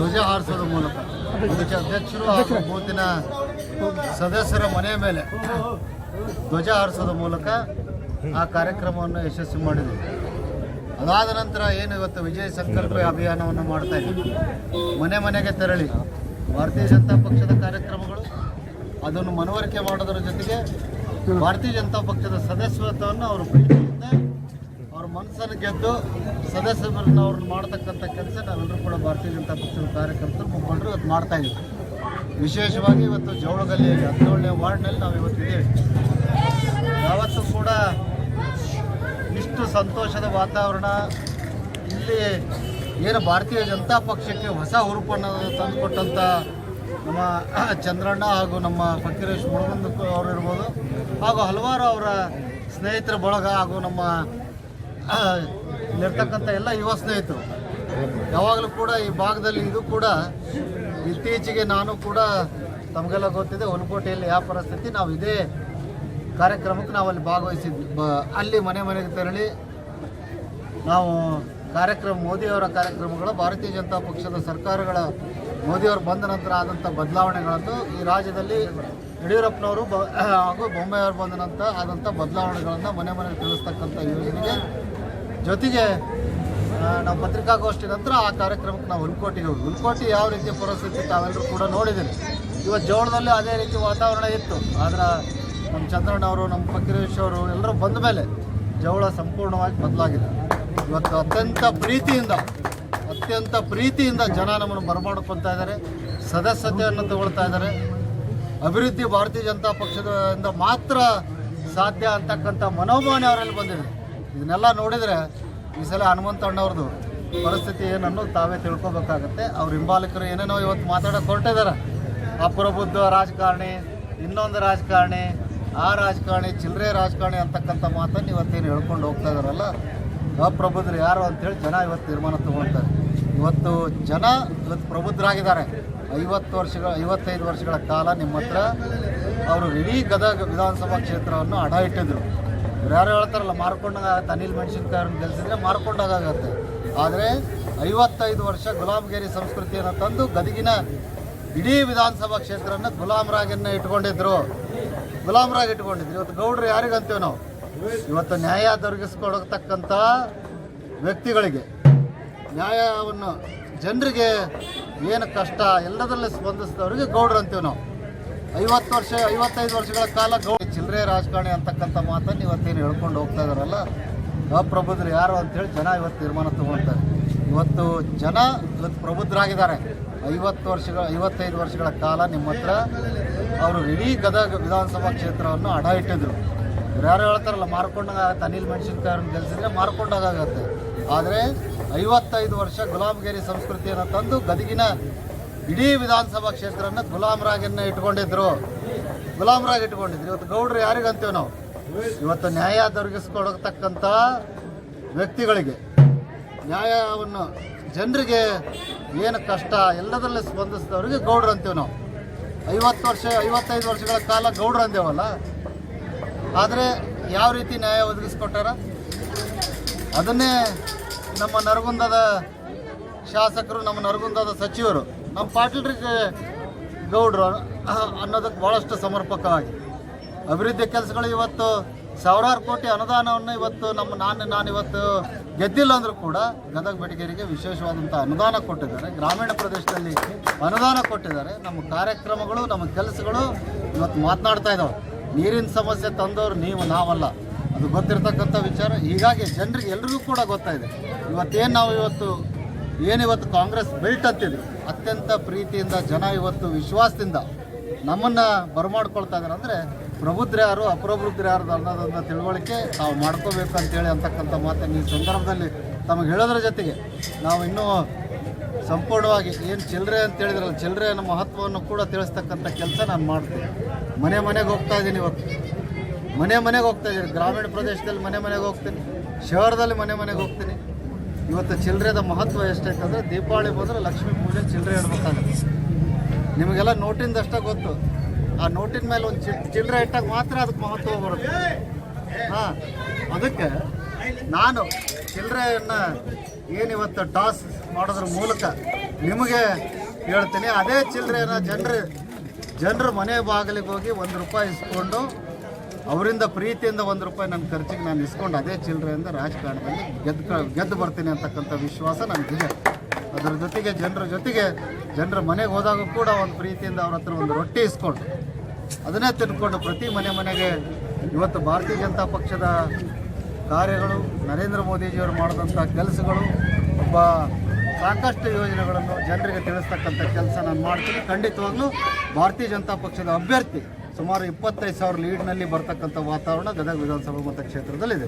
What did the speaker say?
ಧ್ವಜ ಹಾರಿಸೋದ್ರ ಮೂಲಕ. ಅದಕ್ಕೆ ಅಧ್ಯಕ್ಷರು ಹಾಗೂ ಬೂತಿನ ಸದಸ್ಯರ ಮನೆಯ ಮೇಲೆ ಧ್ವಜ ಹಾರಿಸೋದ್ರ ಮೂಲಕ ಆ ಕಾರ್ಯಕ್ರಮವನ್ನು ಯಶಸ್ವಿ ಮಾಡಿದ್ವಿ ಅದಾದ ನಂತರ ಏನು ಇವತ್ತು ವಿಜಯ ಸಂಕಲ್ಪ ಅಭಿಯಾನವನ್ನು ಮಾಡ್ತಾ ಇದ್ದೀವಿ? ಮನೆ ಮನೆಗೆ ತೆರಳಿ ಭಾರತೀಯ ಜನತಾ ಪಕ್ಷದ ಕಾರ್ಯಕ್ರಮಗಳು, ಅದನ್ನು ಮನವರಿಕೆ ಮಾಡೋದರ ಜೊತೆಗೆ ಭಾರತೀಯ ಜನತಾ ಪಕ್ಷದ ಸದಸ್ಯತ್ವವನ್ನು ಅವರು ಮನಸ್ಸನ್ನು ಗೆದ್ದು ಸದಸ್ಯರನ್ನ ಅವ್ರನ್ನ ಮಾಡ್ತಕ್ಕಂಥ ಕೆಲಸ ನಾವೆಲ್ಲರೂ ಕೂಡ ಭಾರತೀಯ ಜನತಾ ಪಕ್ಷದ ಕಾರ್ಯಕರ್ತರು ಮುಖಂಡರು ಇವತ್ತು ಮಾಡ್ತಾ ಇದ್ದೀವಿ ವಿಶೇಷವಾಗಿ ಇವತ್ತು ಜವಳಗಲ್ಲಿಯಲ್ಲಿ ಹದಿನೇಳನೇ ವಾರ್ಡ್ನಲ್ಲಿ ನಾವು ಇವತ್ತಿದ್ದೇವೆ ಯಾವತ್ತೂ ಕೂಡ ಇಷ್ಟು ಸಂತೋಷದ ವಾತಾವರಣ, ಇಲ್ಲಿ ಏನು ಭಾರತೀಯ ಜನತಾ ಪಕ್ಷಕ್ಕೆ ಹೊಸ ಹುರುಪನ್ನು ತಂದುಕೊಟ್ಟಂಥ ನಮ್ಮ ಚಂದ್ರಣ್ಣ ಹಾಗೂ ನಮ್ಮ ಫಕೀರೇಶ್ ಮುಳಗುಂದ ಅವರು ಇರ್ಬೋದು ಹಾಗೂ ಹಲವಾರು ಅವರ ಸ್ನೇಹಿತರ ಬಳಗ ಹಾಗೂ ನಮ್ಮ ಆ, ಇಲ್ಲಿರ್ತಕ್ಕಂಥ ಎಲ್ಲ ಯುವ ಸ್ನೇಹಿತರು. ಯಾವಾಗಲೂ ಕೂಡ ಈ ಭಾಗದಲ್ಲಿ ಇದು ಕೂಡ ಇತ್ತೀಚೆಗೆ ನಾನು ಕೂಡ ತಮಗೆಲ್ಲ ಗೊತ್ತಿದೆ ಹೊಲಕೋಟೆಯಲ್ಲಿ ಯಾವ ಪರಿಸ್ಥಿತಿ ನಾವು ಇದೇ ಕಾರ್ಯಕ್ರಮಕ್ಕೆ ನಾವು ಅಲ್ಲಿ ಭಾಗವಹಿಸಿದ್ವಿ. ಅಲ್ಲಿ ಮನೆ ಮನೆಗೆ ತೆರಳಿ ನಾವು ಕಾರ್ಯಕ್ರಮ ಮೋದಿಯವರ ಕಾರ್ಯಕ್ರಮಗಳು ಭಾರತೀಯ ಜನತಾ ಪಕ್ಷದ ಸರ್ಕಾರಗಳ ಮೋದಿಯವರು ಬಂದ ನಂತರ ಆದಂಥ ಬದಲಾವಣೆಗಳನ್ನು ಈ ರಾಜ್ಯದಲ್ಲಿ ಯಡಿಯೂರಪ್ಪನವರು ಬ ಹಾಗೂ ಬೊಮ್ಮೆಯವರು ಬಂದ ನಂತರ ಆದಂಥ ಬದಲಾವಣೆಗಳನ್ನು ಮನೆ ಮನೆಗೆ ತಿಳಿಸ್ತಕ್ಕಂಥ ಯೋಜನೆಗೆ ಜೊತೆಗೆ ನಾವು ಪತ್ರಿಕಾಗೋಷ್ಠಿ ನಂತರ ಆ ಕಾರ್ಯಕ್ರಮಕ್ಕೆ ನಾವು ಹುಲ್ಕೋಟಿಗೆ ಹೋಗಿ ಹುಲ್ಕೋಟಿ ಯಾವ ರೀತಿ ಪರಿಸ್ಥಿತಿ ತಾವೆಲ್ಲರೂ ಕೂಡ ನೋಡಿದ್ದೀವಿ ಇವತ್ತು ಜೋಳದಲ್ಲೂ ಅದೇ ರೀತಿ ವಾತಾವರಣ ಇತ್ತು. ಆದರೆ ನಮ್ಮ ಚಂದ್ರಣ್ಣ ಅವರು, ನಮ್ಮ ಫಕೀರೇಶ್ ಅವರು ಎಲ್ಲರೂ ಬಂದ ಮೇಲೆ ಜವಳ ಸಂಪೂರ್ಣವಾಗಿ ಬದಲಾಗಿದೆ. ಇವತ್ತು ಅತ್ಯಂತ ಪ್ರೀತಿಯಿಂದ ಅತ್ಯಂತ ಪ್ರೀತಿಯಿಂದ ಜನ ನಮ್ಮನ್ನು ಬರಮಾಡ್ಕೊತಾ ಇದ್ದಾರೆ, ಸದಸ್ಯತೆಯನ್ನು ತಗೊಳ್ತಾ ಇದ್ದಾರೆ. ಅಭಿವೃದ್ಧಿ ಭಾರತೀಯ ಜನತಾ ಪಕ್ಷದಿಂದ ಮಾತ್ರ ಸಾಧ್ಯ ಅಂತಕ್ಕಂಥ ಮನೋಭಾವನೆ ಅವರಲ್ಲಿ ಬಂದಿದೆ. ಇದನ್ನೆಲ್ಲ ನೋಡಿದರೆ ಈ ಸಲ ಹನುಮಂತಣ್ಣವ್ರದ್ದು ಪರಿಸ್ಥಿತಿ ಏನನ್ನು ತಾವೇ ತಿಳ್ಕೊಬೇಕಾಗತ್ತೆ. ಅವ್ರ ಹಿಂಬಾಲಕರು ಏನೇನೋ ಇವತ್ತು ಮಾತಾಡೋಕೆ ಹೊರಟಿದ್ದಾರೆ. ಅಪ್ರಬುದ್ಧ ರಾಜಕಾರಣಿ, ಇನ್ನೊಂದು ರಾಜಕಾರಣಿ, ಆ ರಾಜಕಾರಣಿ ಚಿಲ್ಲರೆ ರಾಜಕಾರಣಿ ಅಂತಕ್ಕಂಥ ಮಾತನ್ನು ಇವತ್ತೇನು ಹೇಳ್ಕೊಂಡು ಹೋಗ್ತಾ ಇದಾರಲ್ಲ ಅಪ್ರಬುದ್ಧರು ಯಾರು ಅಂತೇಳಿ ಜನ ಇವತ್ತು ತೀರ್ಮಾನ ತೊಗೊಳ್ತಾರೆ. ಇವತ್ತು ಜನ ಇವತ್ತು ಪ್ರಬುದ್ಧರಾಗಿದ್ದಾರೆ. ಐವತ್ತು ವರ್ಷಗಳ, ಐವತ್ತೈದು ವರ್ಷಗಳ ಕಾಲ ನಿಮ್ಮ ಹತ್ರ ಅವರು ಇಡೀ ಗದಗ ವಿಧಾನಸಭಾ ಕ್ಷೇತ್ರವನ್ನು ಅಡ ಇಟ್ಟಿದ್ರು. ಯಾರು ಹೇಳ್ತಾರಲ್ಲ ಮಾರ್ಕೊಂಡಾಗತ್ತೆ ಅನಿಲ್ ಮೆಣಸಿನ್ಕಾಯಿ ಗೆಲ್ಸಿದ್ರೆ ಮಾರ್ಕೊಂಡಾಗತ್ತೆ ಆದರೆ ಐವತ್ತೈದು ವರ್ಷ ಗುಲಾಮಗಿರಿ ಸಂಸ್ಕೃತಿಯನ್ನು ತಂದು ಗದಗಿನ ಇಡೀ ವಿಧಾನಸಭಾ ಕ್ಷೇತ್ರನ ಗುಲಾಮರಾಗನ್ನ ಇಟ್ಕೊಂಡಿದ್ರು. ಗುಲಾಮರಾಗಿ ಇಟ್ಕೊಂಡಿದ್ರು. ಇವತ್ತು ಗೌಡ್ರು ಯಾರಿಗಂತೀವಿ ನಾವು? ಇವತ್ತು ನ್ಯಾಯ ದೊರಕಿಸ್ಕೊಡತಕ್ಕಂಥ ವ್ಯಕ್ತಿಗಳಿಗೆ, ನ್ಯಾಯವನ್ನು ಜನರಿಗೆ ಏನು ಕಷ್ಟ ಎಲ್ಲದರಲ್ಲಿ ಸ್ಪಂದಿಸಿದವರಿಗೆ ಗೌಡ್ರು ಅಂತೀವಿ ನಾವು. ಐವತ್ತು ವರ್ಷ, ಐವತ್ತೈದು ವರ್ಷಗಳ ಕಾಲ ಗೌಡ ಚಿಲ್ಲರೆ ರಾಜಕಾರಣಿ ಅಂತಕ್ಕಂಥ ಮಾತನ್ನು ಇವತ್ತೇನು ಹೇಳ್ಕೊಂಡು ಹೋಗ್ತಾ ಇದಾರಲ್ಲ ಅಪ್ರಬುದ್ಧರು ಯಾರು ಅಂತೇಳಿ ಜನ ಇವತ್ತು ತೀರ್ಮಾನ ತಗೊಳ್ತಾರೆ. ಇವತ್ತು ಜನ ಇವತ್ತು ಪ್ರಬುದ್ಧರಾಗಿದ್ದಾರೆ ಐವತ್ತು ವರ್ಷಗಳ ಐವತ್ತೈದು ವರ್ಷಗಳ ಕಾಲ ನಿಮ್ಮ ಹತ್ರ ಅವರು ಇಡೀ ಗದಗ ವಿಧಾನಸಭಾ ಕ್ಷೇತ್ರವನ್ನು ಅಡ ಇಟ್ಟಿದ್ರು. ಯಾರು ಹೇಳ್ತಾರಲ್ಲ ಮಾರ್ಕೊಂಡಾಗತ್ತೆ ಅನಿಲ್ ಮೆಣಸಿನ್ಕಾಯಿ ಗೆಲ್ಸಿದ್ರೆ ಮಾರ್ಕೊಂಡಾಗತ್ತೆ ಆದರೆ ಐವತ್ತೈದು ವರ್ಷ ಗುಲಾಮಗಿರಿ ಸಂಸ್ಕೃತಿಯನ್ನು ತಂದು ಗದಗಿನ ಇಡೀ ವಿಧಾನಸಭಾ ಕ್ಷೇತ್ರನ ಗುಲಾಮರಾಗನ್ನ ಇಟ್ಕೊಂಡಿದ್ರು. ಗುಲಾಮರಾಗಿ ಇಟ್ಕೊಂಡಿದ್ರು. ಇವತ್ತು ಗೌಡ್ರು ಯಾರಿಗಂತೀವಿ ನಾವು? ಇವತ್ತು ನ್ಯಾಯ ದೊರಕಿಸ್ಕೊಡತಕ್ಕಂಥ ವ್ಯಕ್ತಿಗಳಿಗೆ, ನ್ಯಾಯವನ್ನು ಜನರಿಗೆ ಏನು ಕಷ್ಟ ಎಲ್ಲದರಲ್ಲೇ ಸ್ಪಂದಿಸಿದವ್ರಿಗೆ ಗೌಡ್ರು ಅಂತೀವಿ ನಾವು. ಐವತ್ತು ವರ್ಷ, ಐವತ್ತೈದು ವರ್ಷಗಳ ಕಾಲ ಗೌಡ್ರು ಅಂದೇವಲ್ಲ? ಆದರೆ ಯಾವ ರೀತಿ ನ್ಯಾಯ ಒದಗಿಸ್ಕೊಟ್ಟಾರ? ಅದನ್ನೇ ನಮ್ಮ ನರಗುಂದದ ಶಾಸಕರು, ನಮ್ಮ ನರಗುಂದದ ಸಚಿವರು ನಮ್ಮ ಪಾಟೀಲ್ರಿಗೆ ಗೌಡ್ರು ಅನ್ನೋದಕ್ಕೆ ಭಾಳಷ್ಟು ಸಮರ್ಪಕವಾಗಿ. ಅಭಿವೃದ್ಧಿ ಕೆಲಸಗಳು ಇವತ್ತು ಸಾವಿರಾರು ಕೋಟಿ ಅನುದಾನವನ್ನು ಇವತ್ತು ನಮ್ಮ ನಾನು ನಾನು ಇವತ್ತು ಗೆದ್ದಿಲ್ಲ ಅಂದರೂ ಕೂಡ ಗದಗ ಬೆಟಗೇರಿಗೆ ವಿಶೇಷವಾದಂಥ ಅನುದಾನ ಕೊಟ್ಟಿದ್ದಾರೆ. ಗ್ರಾಮೀಣ ಪ್ರದೇಶದಲ್ಲಿ ಅನುದಾನ ಕೊಟ್ಟಿದ್ದಾರೆ. ನಮ್ಮ ಕಾರ್ಯಕ್ರಮಗಳು, ನಮ್ಮ ಕೆಲಸಗಳು ಇವತ್ತು ಮಾತನಾಡ್ತಾ ಇದ್ದಾವೆ ನೀರಿನ ಸಮಸ್ಯೆ ತಂದವರು ನೀವು, ನಾವಲ್ಲ. ಅದು ಗೊತ್ತಿರತಕ್ಕಂಥ ವಿಚಾರ. ಹೀಗಾಗಿ ಜನರಿಗೆ ಎಲ್ರಿಗೂ ಕೂಡ ಗೊತ್ತಾಯಿದೆ ಇವತ್ತೇನು ನಾವು ಇವತ್ತು ಏನಿವತ್ತು ಕಾಂಗ್ರೆಸ್ ಬೆಲ್ಟ್ ಅಂತಿದ್ರು ಅತ್ಯಂತ ಪ್ರೀತಿಯಿಂದ, ಜನ ಇವತ್ತು ವಿಶ್ವಾಸದಿಂದ ನಮ್ಮನ್ನು ಬರಮಾಡ್ಕೊಳ್ತಾ ಇದ್ದಾರೆ ಅಂದರೆ ಪ್ರಬುದ್ಧರು ಯಾರು, ಅಪ್ರಬುದ್ಧರು ಯಾರು ಅನ್ನೋದನ್ನು ತಿಳುವಳಿಕೆ ನಾವು ಮಾಡ್ಕೋಬೇಕು ಅಂತೇಳಿ ಅಂತಕ್ಕಂಥ ಮಾತನ್ನು ಈ ಸಂದರ್ಭದಲ್ಲಿ ತಮಗೆ ಹೇಳೋದ್ರ ಜೊತೆಗೆ ನಾವು ಇನ್ನೂ ಸಂಪೂರ್ಣವಾಗಿ ಏನು ಚಿಲ್ಲರೆ ಅಂತ ಹೇಳಿದ್ರಲ್ಲ ಚಿಲ್ಲರೆಯ ಮಹತ್ವವನ್ನು ಕೂಡ ತಿಳಿಸ್ತಕ್ಕಂಥ ಕೆಲಸ ನಾನು ಮಾಡ್ತೀನಿ. ಮನೆ ಮನೆಗೆ ಹೋಗ್ತಾ ಇದ್ದೀನಿ ಇವತ್ತು. ಮನೆ ಮನೆಗೆ ಹೋಗ್ತಾ ಇದ್ದೀನಿ. ಗ್ರಾಮೀಣ ಪ್ರದೇಶದಲ್ಲಿ ಮನೆ ಮನೆಗೆ ಹೋಗ್ತೀನಿ. ಶಹರದಲ್ಲಿ ಮನೆ ಮನೆಗೆ ಹೋಗ್ತೀನಿ. ಇವತ್ತು ಚಿಲ್ಲರೆದ ಮಹತ್ವ ಎಷ್ಟೈತೆ ಅಂತಂದ್ರೆ ದೀಪಾವಳಿ ಬಂದರೆ ಲಕ್ಷ್ಮೀ ಪೂಜೆ ಚಿಲ್ಲರೆ ಇಡಬೇಕಾಗುತ್ತೆ. ನಿಮಗೆಲ್ಲ ನೋಟಿಂದ ಅಷ್ಟೇ ಗೊತ್ತು. ಆ ನೋಟಿನ ಮೇಲೆ ಒಂದು ಚಿ ಚಿಲ್ಲರೆ ಇಟ್ಟಾಗ ಮಾತ್ರ ಅದಕ್ಕೆ ಮಹತ್ವ ಬರುತ್ತೆ. ಹಾಂ, ಅದಕ್ಕೆ ನಾನು ಚಿಲ್ಲರೆಯನ್ನು ಏನಿವತ್ತು ಟಾಸ್ ಮಾಡೋದ್ರ ಮೂಲಕ ನಿಮಗೆ ಹೇಳ್ತೀನಿ. ಅದೇ ಚಿಲ್ಲರೆಯನ್ನು ಜನರು ಜನರು ಮನೆ ಬಾಗಿಲಿಗೆ ಹೋಗಿ ಒಂದು ರೂಪಾಯಿ ಇಸ್ಕೊಂಡು ಅವರಿಂದ ಪ್ರೀತಿಯಿಂದ ಒಂದು ರೂಪಾಯಿ ನನ್ನ ಖರ್ಚಿಗೆ ನಾನು ಇಸ್ಕೊಂಡು ಅದೇ ಚಿಲ್ಲರೆಯಿಂದ ರಾಜಕಾರಣದಲ್ಲಿ ಗೆದ್ದು ಗೆದ್ದು ಬರ್ತೀನಿ ಅಂತಕ್ಕಂಥ ವಿಶ್ವಾಸ ನನಗಿದೆ ಅದರ ಜೊತೆಗೆ ಜನರ ಜೊತೆಗೆ ಜನರ ಮನೆಗೆ ಹೋದಾಗ ಕೂಡ ಒಂದು ಪ್ರೀತಿಯಿಂದ ಅವ್ರ ಹತ್ರ ಒಂದು ರೊಟ್ಟಿ ಇಸ್ಕೊಂಡು ಅದನ್ನೇ ತಿನ್ಕೊಂಡು ಪ್ರತಿ ಮನೆ ಮನೆಗೆ ಇವತ್ತು ಭಾರತೀಯ ಜನತಾ ಪಕ್ಷದ ಕಾರ್ಯಗಳು, ನರೇಂದ್ರ ಮೋದಿಜಿಯವರು ಮಾಡಿದಂಥ ಕೆಲಸಗಳು, ಒಬ್ಬ ಸಾಕಷ್ಟು ಯೋಜನೆಗಳನ್ನು ಜನರಿಗೆ ತಿಳಿಸ್ತಕ್ಕಂಥ ಕೆಲಸ ನಾನು ಮಾಡ್ತೀನಿ. ಖಂಡಿತವಾಗ್ಲೂ ಭಾರತೀಯ ಜನತಾ ಪಕ್ಷದ ಅಭ್ಯರ್ಥಿ ಸುಮಾರು ಇಪ್ಪತ್ತೈದು ಸಾವಿರ ಲೀಡ್ನಲ್ಲಿ ಬರ್ತಕ್ಕಂಥ ವಾತಾವರಣ ಗದಗ ವಿಧಾನಸಭಾ ಮತಕ್ಷೇತ್ರದಲ್ಲಿದೆ.